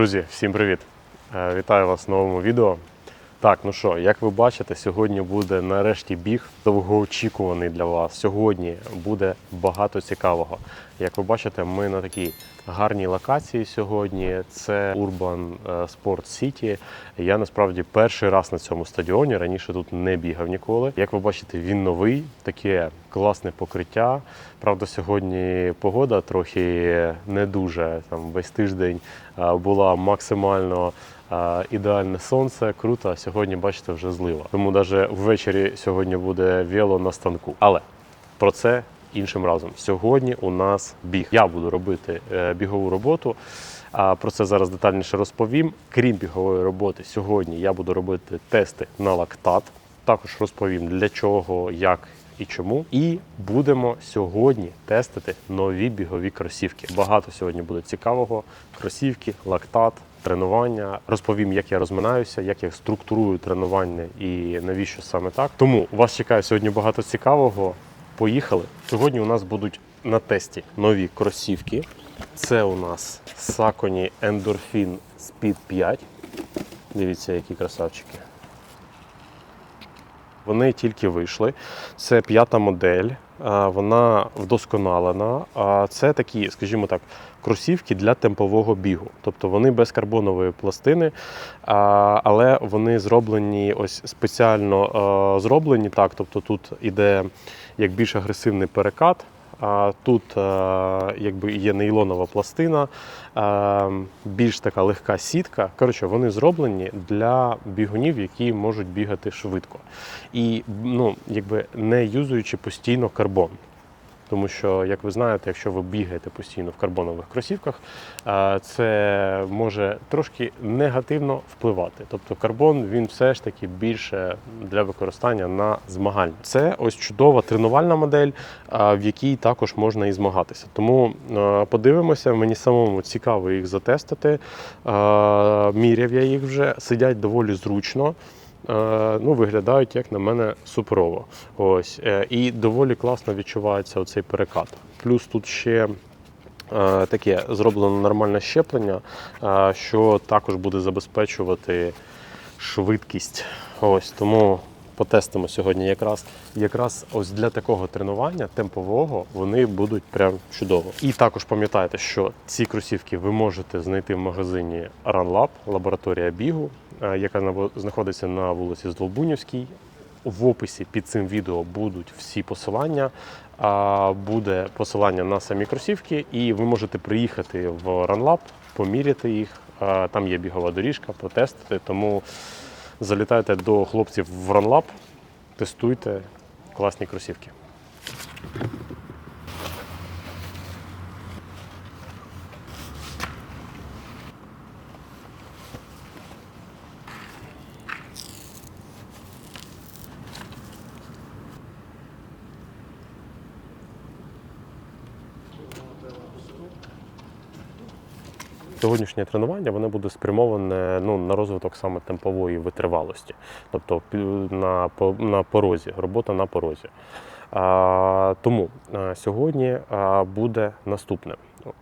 Друзі, всім привіт! Е, Вітаю вас в новому відео. Так, ну що, як ви бачите, сьогодні буде нарешті біг довгоочікуваний для вас. Сьогодні буде багато цікавого. Як ви бачите, ми на такій гарній локації сьогодні. Це Urban е, Sport City. Я насправді перший раз на цьому стадіоні. Раніше тут не бігав ніколи. Як ви бачите, він новий, таке класне покриття. Правда, сьогодні погода трохи не дуже. Там весь тиждень була максимально е, ідеальне сонце, круто. А сьогодні, бачите, вже злива. Тому навіть ввечері сьогодні буде вело на станку. Але про це іншим разом. Сьогодні у нас біг. Я буду робити е, бігову роботу. Про це зараз детальніше розповім. Крім бігової роботи, сьогодні я буду робити тести на лактат. Також розповім для чого, як і чому. І будемо сьогодні тестити нові бігові кросівки. Багато сьогодні буде цікавого. Кросівки, лактат, тренування. Розповім, як я розминаюся, як я структурую тренування і навіщо саме так. Тому вас чекає сьогодні багато цікавого. Поїхали. Сьогодні у нас будуть на тесті нові кросівки. Це у нас Saucony Endorphin Speed 5. Дивіться, які красавчики. Вони тільки вийшли. Це п'ята модель, вона вдосконалена. Це такі, скажімо так, кросівки для темпового бігу. Тобто вони без карбонової пластини, але вони зроблені ось спеціально зроблені так. Тобто тут іде як більш агресивний перекат. Тут е, якби є нейлонова пластина, е, більш така легка сітка. Коротше, вони зроблені для бігунів, які можуть бігати швидко. І ну, якби не юзуючи постійно карбон. Тому що, як ви знаєте, якщо ви бігаєте постійно в карбонових кросівках, е, це може трошки негативно впливати. Тобто карбон він все ж таки більше для використання на змагань. Це ось чудова тренувальна модель, е, в якій також можна і змагатися. Тому е, подивимося, мені самому цікаво їх затестити. Міряв я їх вже, сидять доволі зручно. Е, ну, виглядають, як на мене, супрово. Ось. Е, І доволі класно відчувається оцей перекат. Плюс тут ще е, таке зроблено нормальне щеплення, що також буде забезпечувати швидкість. Ось тому. Потестимо сьогодні якраз якраз ось для такого тренування темпового вони будуть прям чудово. І також пам'ятайте, що ці кросівки ви можете знайти в магазині RunLab, лабораторія бігу, е, яка на- знаходиться на вулиці Здолбунівській. В описі під цим відео будуть всі посилання. Буде посилання на самі кросівки, і ви можете приїхати в RunLab, поміряти їх. Там є бігова доріжка, протестити. Тому залітайте до хлопців в RunLab, тестуйте класні кросівки. Сьогоднішнє тренування воно буде спрямоване ну, на розвиток саме темпової витривалості, тобто на, на порозі, робота на порозі. А, тому а, сьогодні а, буде наступне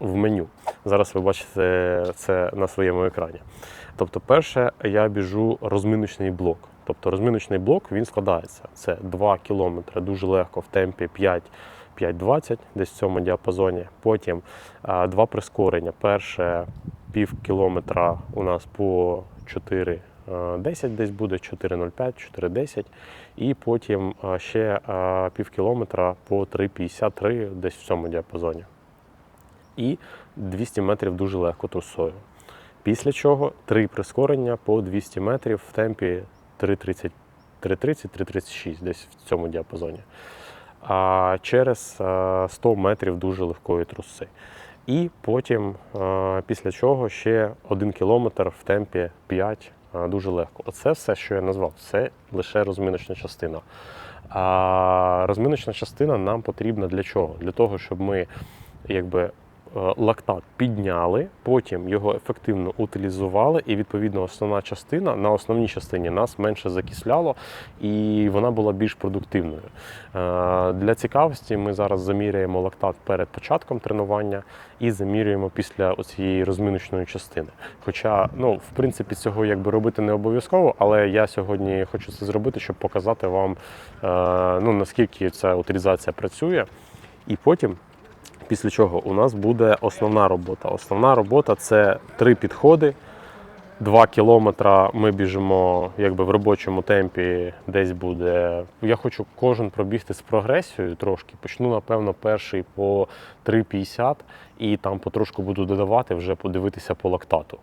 в меню. Зараз ви бачите це на своєму екрані. Тобто, перше, я біжу розминочний блок. Тобто розминочний блок він складається. Це 2 кілометри дуже легко в темпі 5 5.20, десь в цьому діапазоні. Потім а, два прискорення. Перше пів кілометра у нас по 4.10 десь буде, 4.05, 4.10. І потім ще пів кілометра по 3.53 десь в цьому діапазоні. І 200 метрів дуже легко трусою. Після чого три прискорення по 200 метрів в темпі 3.30, 3.30-3.36, десь в цьому діапазоні. А через е, 100 метрів дуже легкої труси. І потім, е, після чого ще один кілометр в темпі 5 е, дуже легко. Оце все, що я назвав, це лише розминочна частина. А розминочна частина нам потрібна для чого? Для того, щоб ми якби е, лактат підняли, потім його ефективно утилізували, і відповідно основна частина на основній частині нас менше закисляло, і вона була більш продуктивною. Е, Для цікавості ми зараз заміряємо лактат перед початком тренування і замірюємо після цієї розминочної частини. Хоча, ну, в принципі, цього якби робити не обов'язково, але я сьогодні хочу це зробити, щоб показати вам, е, ну, наскільки ця утилізація працює. І потім, після чого, у нас буде основна робота. Основна робота це три підходи. Два кілометра ми біжимо якби в робочому темпі, десь буде. Я хочу кожен пробігти з прогресією трошки. Почну, напевно, перший по 3,50 і там потрошку буду додавати, вже подивитися по лактату.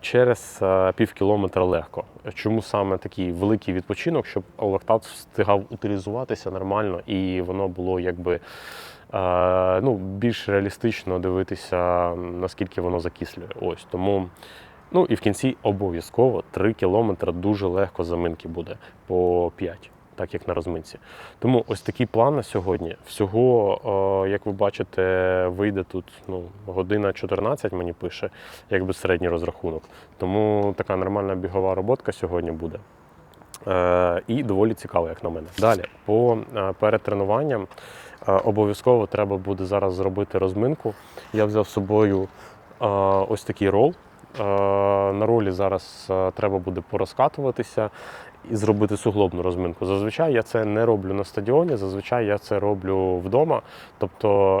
Через е, пів кілометра легко. Чому саме такий великий відпочинок, щоб лактат встигав утилізуватися нормально і воно було якби ну, більш реалістично дивитися, наскільки воно закислює. Ось тому. Ну і в кінці обов'язково 3 кілометри дуже легко заминки буде по 5, так як на розминці. Тому ось такий план на сьогодні. Всього, як ви бачите, вийде тут ну, година 14, мені пише, якби середній розрахунок. Тому така нормальна бігова роботка сьогодні буде. Е, І доволі цікаво, як на мене. Далі, по е, перед тренуванням е, обов'язково треба буде зараз зробити розминку. Я взяв з собою ось такий рол. На ролі зараз треба буде порозкатуватися і зробити суглобну розминку. Зазвичай я це не роблю на стадіоні, зазвичай я це роблю вдома. Тобто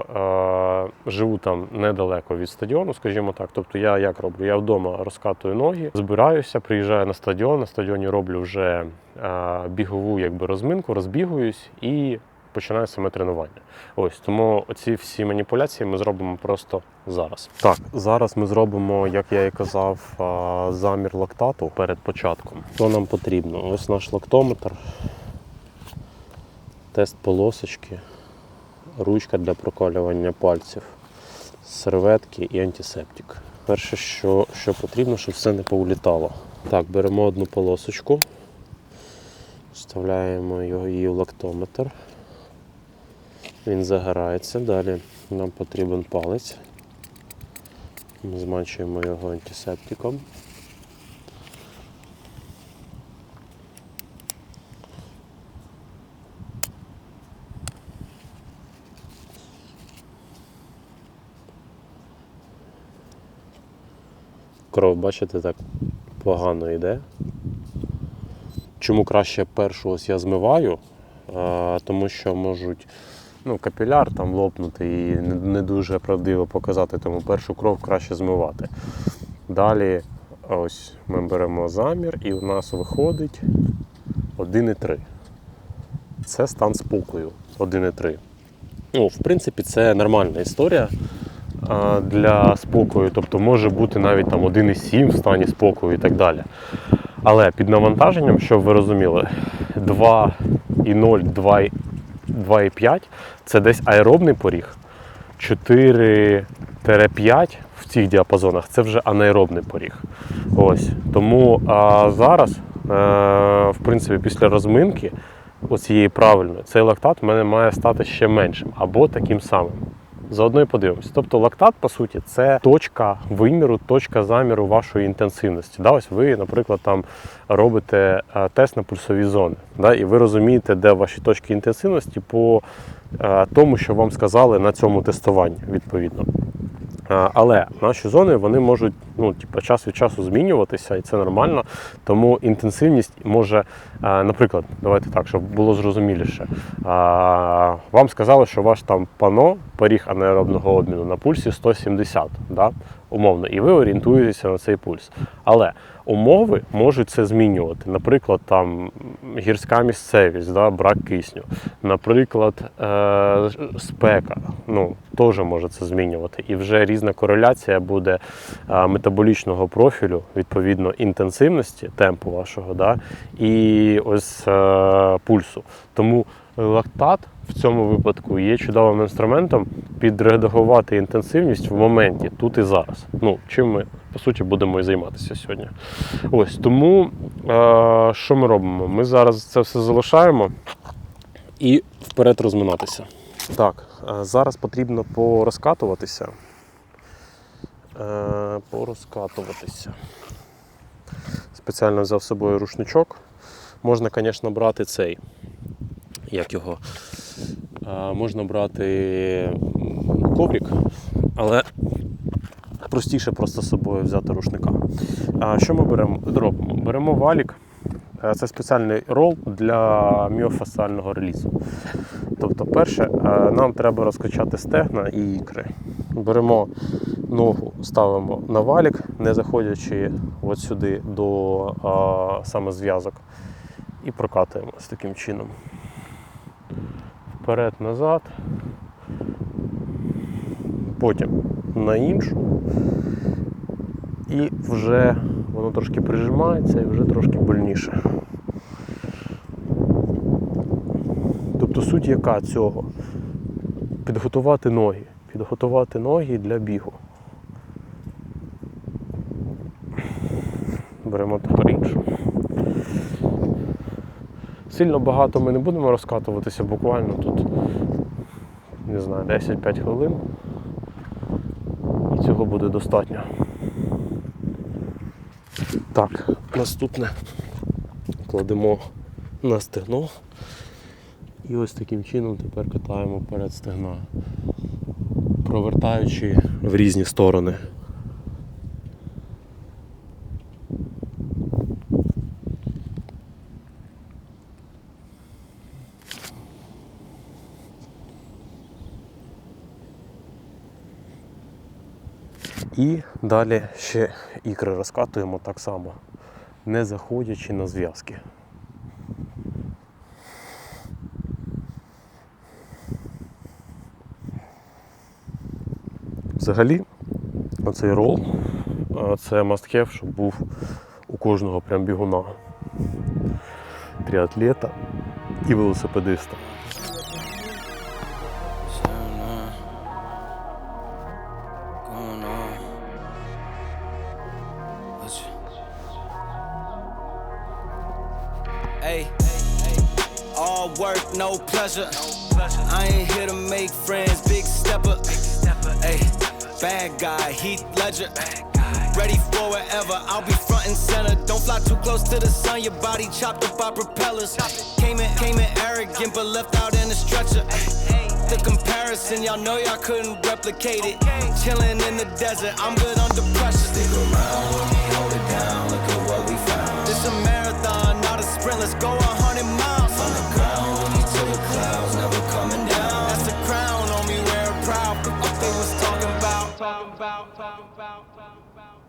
е, живу там недалеко від стадіону, скажімо так. Тобто я як роблю? Я вдома розкатую ноги, збираюся, приїжджаю на стадіон. На стадіоні роблю вже е, бігову якби, розминку, розбігуюсь і починаю саме тренування. Ось тому оці всі маніпуляції ми зробимо просто зараз. Так, зараз ми зробимо, як я і казав, замір лактату перед початком. Що нам потрібно? Ось наш лактометр, тест полосочки, ручка для проколювання пальців, серветки і антисептик. Перше, що, що потрібно, щоб все не повлітало. Так, беремо одну полосочку, вставляємо її в лактометр. Він загорається. Далі нам потрібен палець. Ми змачуємо його антисептиком. Кров, бачите, так погано йде. Чому краще першу ось я змиваю? Тому що можуть ну, капіляр там лопнути і не, дуже правдиво показати, тому першу кров краще змивати. Далі ось ми беремо замір і у нас виходить 1,3. Це стан спокою 1,3. Ну, в принципі, це нормальна історія для спокою. Тобто може бути навіть там 1,7 в стані спокою і так далі. Але під навантаженням, щоб ви розуміли, 2,0, 2, 2,5 це десь аеробний поріг. 4-5 в цих діапазонах це вже анаеробний поріг. Ось. Тому а, зараз, а, в принципі, після розминки, оцієї правильної, цей лактат в мене має стати ще меншим або таким самим. Заодно і подивимося. Тобто лактат, по суті, це точка виміру, точка заміру вашої інтенсивності. Да, ось ви, наприклад, там робите е, тест на пульсові зони, да, і ви розумієте, де ваші точки інтенсивності по е, тому, що вам сказали на цьому тестуванні, відповідно. Е, Але наші зони вони можуть ну, типу, час від часу змінюватися, і це нормально. Тому інтенсивність може, е, наприклад, давайте так, щоб було зрозуміліше. Е, Вам сказали, що ваш там пано, поріг анаеробного обміну на пульсі 170, да? умовно, і ви орієнтуєтеся на цей пульс. Але умови можуть це змінювати. Наприклад, там гірська місцевість, да, брак кисню, наприклад, е, спека, ну, теж може це змінювати. І вже різна кореляція буде е, метаболічного профілю, відповідно, інтенсивності темпу вашого, да, і ось е, пульсу. Тому лактат в цьому випадку є чудовим інструментом підредагувати інтенсивність в моменті, тут і зараз. Ну, чим ми по суті будемо і займатися сьогодні. Ось тому е, що ми робимо? Ми зараз це все залишаємо і вперед розминатися. Так, е, зараз потрібно порозкатуватися. е, порозкатуватися. Спеціально взяв з собою рушничок. Можна, звісно, брати цей. Як його? Можна брати м, коврик, але простіше просто з собою взяти рушника. Що ми беремо? Робимо? Беремо валік. Це спеціальний рол для міофасціального релізу. Тобто, перше, нам треба розкачати стегна і ікри. Беремо ногу, ставимо на валік, не заходячи от сюди до а, саме зв'язок, і прокатуємо таким чином. Вперед, назад. Потім на іншу. І вже воно трошки прижимається і вже трошки больніше. Тобто суть яка цього? Підготувати ноги. Підготувати ноги для бігу. Беремо тепер іншу. Сильно багато ми не будемо розкатуватися, буквально тут, не знаю, 10-5 хвилин. І цього буде достатньо. Так, наступне кладемо на стегно. І ось таким чином тепер катаємо перед стегна, провертаючи в різні сторони. І далі ще ікри розкатуємо так само, не заходячи на зв'язки. Взагалі, оцей рол це have, щоб був у кожного прям бігуна. Тріатлета і велосипедиста. Hey, all work, no pleasure. I ain't here to make friends, big stepper. Hey, bad guy, Heath Ledger. Ready for whatever, I'll be front and center. Don't fly too close to the sun, your body chopped up by propellers. Came in, came in arrogant, but left out in a stretcher. The comparison, y'all know y'all couldn't replicate it. Chilling in the desert, I'm good under pressure. Stick around, Let's go a hundred miles. From the ground, with to the clouds, never coming down. That's the crown on me, wear it proud. What they was talking about. Talking about, talking about, talking about.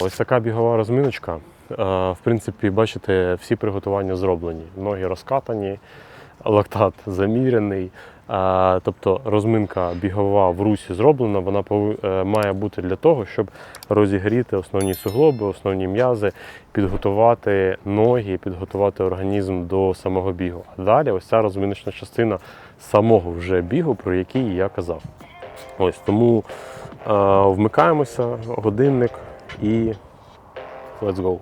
Ось така бігова розминочка. Е, В принципі, бачите, всі приготування зроблені. Ноги розкатані, лактат замірений. Тобто розминка бігова в русі зроблена, вона е, має бути для того, щоб розігріти основні суглоби, основні м'язи, підготувати ноги, підготувати організм до самого бігу. А далі ось ця розминочна частина самого вже бігу, про який я казав. Ось тому е, вмикаємося, годинник і let's go.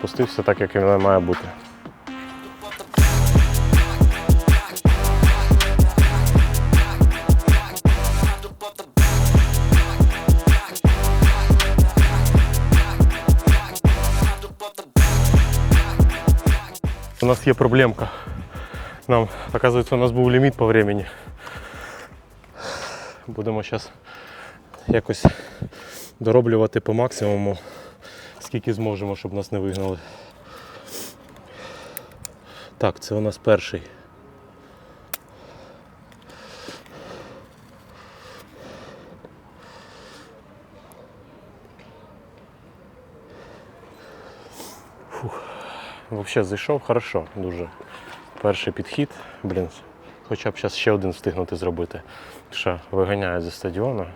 Одиничка опустився так, як він має бути. У нас є проблемка. Нам, оказується, у нас був ліміт по времени. Будемо зараз якось дороблювати по максимуму, скільки зможемо, щоб нас не вигнали. Так, це у нас перший. Взагалі зайшов хорошо, дуже. Перший підхід, блін, хоча б зараз ще один встигнути зробити. що виганяють зі стадіону.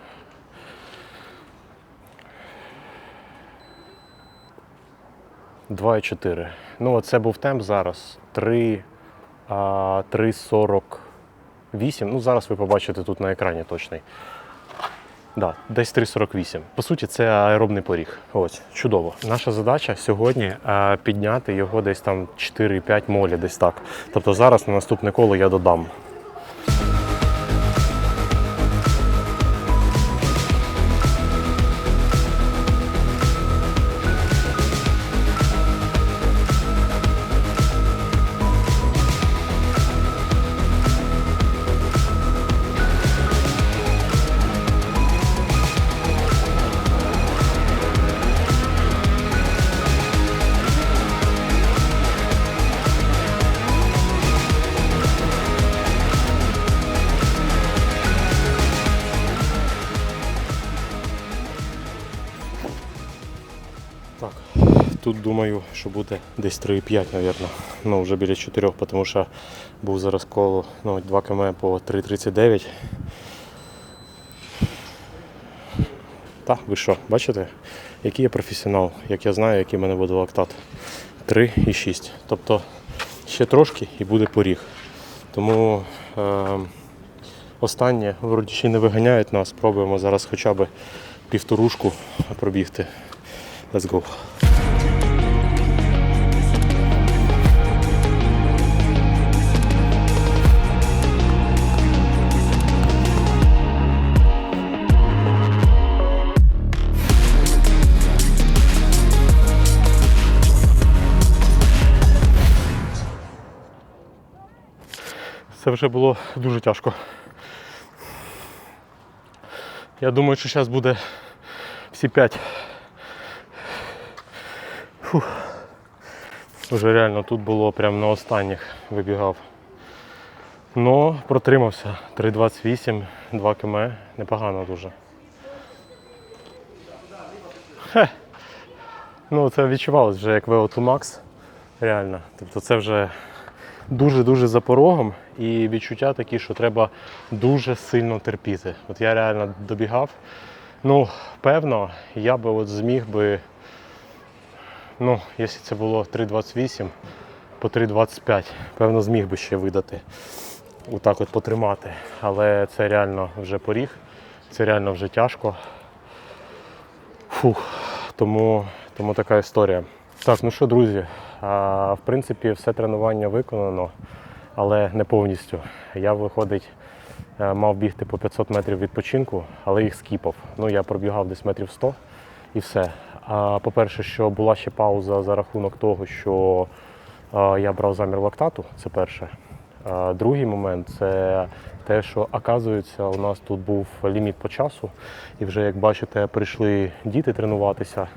Два і чотири. Ну, це був темп зараз. 3, 3,48. Ну, зараз ви побачите тут на екрані точний. Да, десь 3,48. По суті, це аеробний поріг. Ось, чудово. Наша задача сьогодні підняти його десь там 4-5 молі, десь так. Тобто зараз на наступне коло я додам. Думаю, що буде десь 3,5, мабуть. Ну, вже біля 4, тому що був зараз коло ну, 2 км по 3,39. Так, ви що, бачите, який я професіонал, як я знаю, який в мене буде лактат. 3,6. Тобто ще трошки і буде поріг. Тому е, останнє, вроді ще не виганяють нас, спробуємо зараз хоча б півторушку пробігти. Let's go. Це вже було дуже тяжко. Я думаю, що зараз буде всі п'ять. Уже реально тут було прямо на останніх вибігав. Ну, протримався. 3,28, 2 км. Непогано дуже. Хе. Ну, це відчувалось вже як VO2 Max. Реально. Тобто це вже дуже-дуже за порогом і відчуття такі, що треба дуже сильно терпіти. От я реально добігав. Ну, певно, я би от зміг би Ну, якщо це було 3,28 по 3,25, певно, зміг би ще видати. Отак от потримати. Але це реально вже поріг, це реально вже тяжко. Фух, тому, тому така історія. Так, ну що, друзі, в принципі, все тренування виконано, але не повністю. Я, виходить, е, мав бігти по 500 метрів відпочинку, але їх скіпав. Ну, я пробігав десь метрів 100 і все. А, По-перше, що була ще пауза за рахунок того, що я брав замір лактату, це перше. Другий момент це те, що оказується, у нас тут був ліміт по часу, і вже як бачите, прийшли діти тренуватися.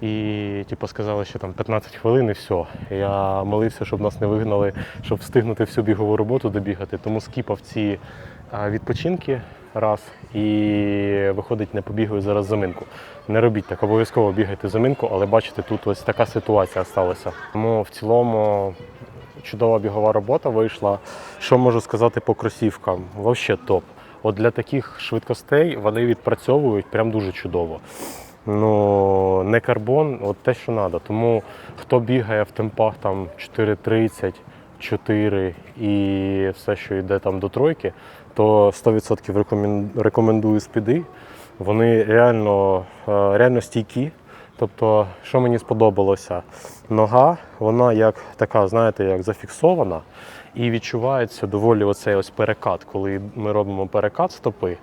І типу, сказали, що там 15 хвилин і все. Я молився, щоб нас не вигнали, щоб встигнути всю бігову роботу добігати. Тому скіпав ці відпочинки раз і виходить, не побігаю зараз заминку. Не робіть так, обов'язково бігайте заминку, але бачите, тут ось така ситуація сталася. Тому в цілому чудова бігова робота вийшла. Що можу сказати по кросівкам? Взагалі топ. От для таких швидкостей вони відпрацьовують прям дуже чудово. Ну, не карбон, от те, що треба. Тому хто бігає в темпах там 4.30, 4 і все, що йде там до тройки, то 100% рекомен- рекомендую спіди. Вони реально, е, реально стійкі. Тобто, що мені сподобалося, нога, вона як така, знаєте, як зафіксована, і відчувається доволі оцей ось перекат. Коли ми робимо перекат стопи,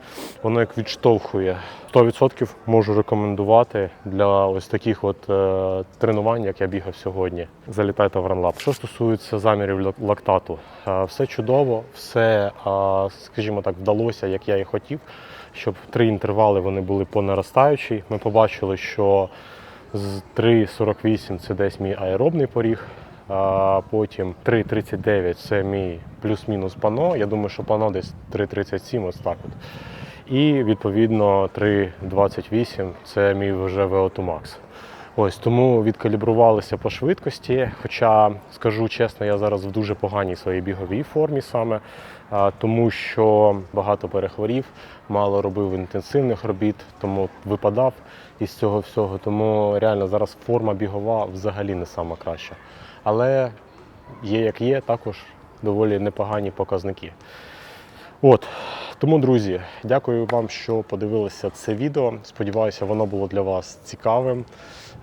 воно як відштовхує. 100% можу рекомендувати для ось таких от е, тренувань, як я бігав сьогодні. Залітайте в ранлап. Що стосується замірів лактату, е, все чудово, все, е, скажімо так, вдалося, як я і хотів, щоб три інтервали вони були по наростаючій. Ми побачили, що з 3,48 це десь мій аеробний поріг. Потім 3,39 це мій плюс-мінус пано. Я думаю, що пано десь 3,37, ось так от. І відповідно 3,28 це мій вже VO2 Max. Ось тому відкалібрувалися по швидкості. Хоча, скажу чесно, я зараз в дуже поганій своїй біговій формі саме, тому що багато перехворів, мало робив інтенсивних робіт, тому випадав із цього всього. Тому реально зараз форма бігова взагалі не сама краща. Але є як є, також доволі непогані показники. От. Тому, друзі, дякую вам, що подивилися це відео. Сподіваюся, воно було для вас цікавим.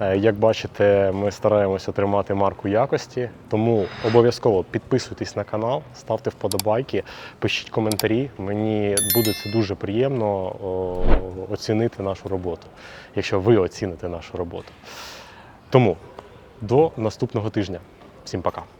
Е, Як бачите, ми стараємося тримати марку якості. Тому обов'язково підписуйтесь на канал, ставте вподобайки, пишіть коментарі. Мені буде це дуже приємно оцінити нашу роботу, якщо ви оціните нашу роботу. Тому до наступного тижня. Всім пока.